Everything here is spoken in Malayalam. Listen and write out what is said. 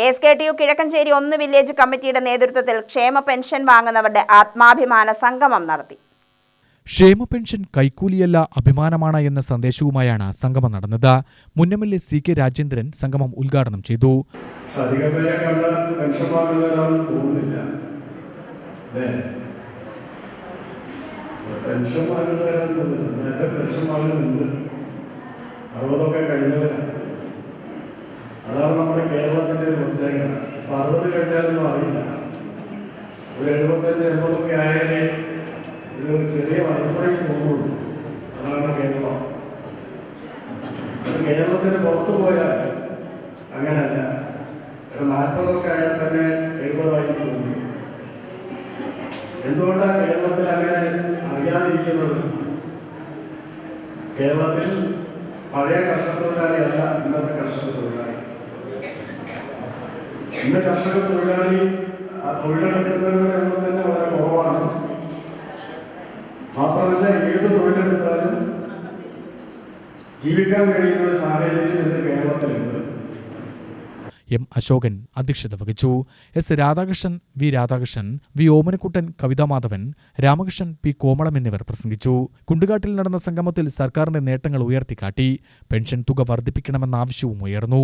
K S K T U Kizhakkanchery ഒന്ന് വില്ലേജ് കമ്മിറ്റിയുടെ നേതൃത്വത്തിൽ ക്ഷേമ പെൻഷൻ വാങ്ങുന്നവരുടെ ആത്മാഭിമാന സംഗമം നടത്തി. ക്ഷേമ പെൻഷൻ കൈക്കൂലിയല്ല അഭിമാനമാണ് എന്ന സന്ദേശവുമായാണ് സംഗമം നടന്നത്. മുൻ M L A C K Rajendran സംഗമം ഉദ്ഘാടനം ചെയ്തു. പെൻഷൻ വാങ്ങുന്നവരാണെന്ന് തോന്നുന്നില്ല. പെൻഷൻ വാങ്ങുന്നുണ്ട്. അറുപതൊക്കെ കഴിഞ്ഞവരാണ് അതാണ് നമ്മുടെ കേരളത്തിന്റെ ഒരു പ്രത്യേകത അപ്പൊ അറുപത് കഴിഞ്ഞാലൊന്നും അറിയില്ല. ഒരു എഴുപത്തഞ്ച് എൺപതൊക്കെ ആയാലേ ഇതൊരു ചെറിയ മനസ്സായി തോന്നുള്ളൂ. അതാണ് കേരളം. കേരളത്തിന് പുറത്തു പോയാൽ അങ്ങനല്ല. നാൽപ്പതൊക്കെ ആയാൽ തന്നെ എഴുപതായി തോന്നി. എന്തുകൊണ്ടാണ് കേരളത്തിൽ അങ്ങനെ അറിയാതിരിക്കുന്നത്? കേരളത്തിൽ പഴയ കർഷക ഇന്നത്തെ കർഷക ഇന്ന് കർഷക തൊഴിലാളി തൊഴിലെടുക്കുന്നവരുടെ എണ്ണം തന്നെ വളരെ കുറവാണ്. മാത്രമല്ല ഏത് തൊഴിലെടുത്താലും ജീവിക്കാൻ കഴിയുന്ന സാഹചര്യം ഇന്ന് കേരളത്തിലുണ്ട്. എം അശോകൻ അധ്യക്ഷത വഹിച്ചു. S Radhakrishnan V Radhakrishnan V Omanakuttan Kavitha Madhavan Ramakrishnan P Komalam എന്നിവർ പ്രസംഗിച്ചു. കുണ്ടുകാട്ടിൽ നടന്ന സംഗമത്തിൽ സർക്കാരിന്റെ നേട്ടങ്ങൾ ഉയർത്തിക്കാട്ടി. പെൻഷൻ തുക വർദ്ധിപ്പിക്കണമെന്ന ആവശ്യവും ഉയർന്നു.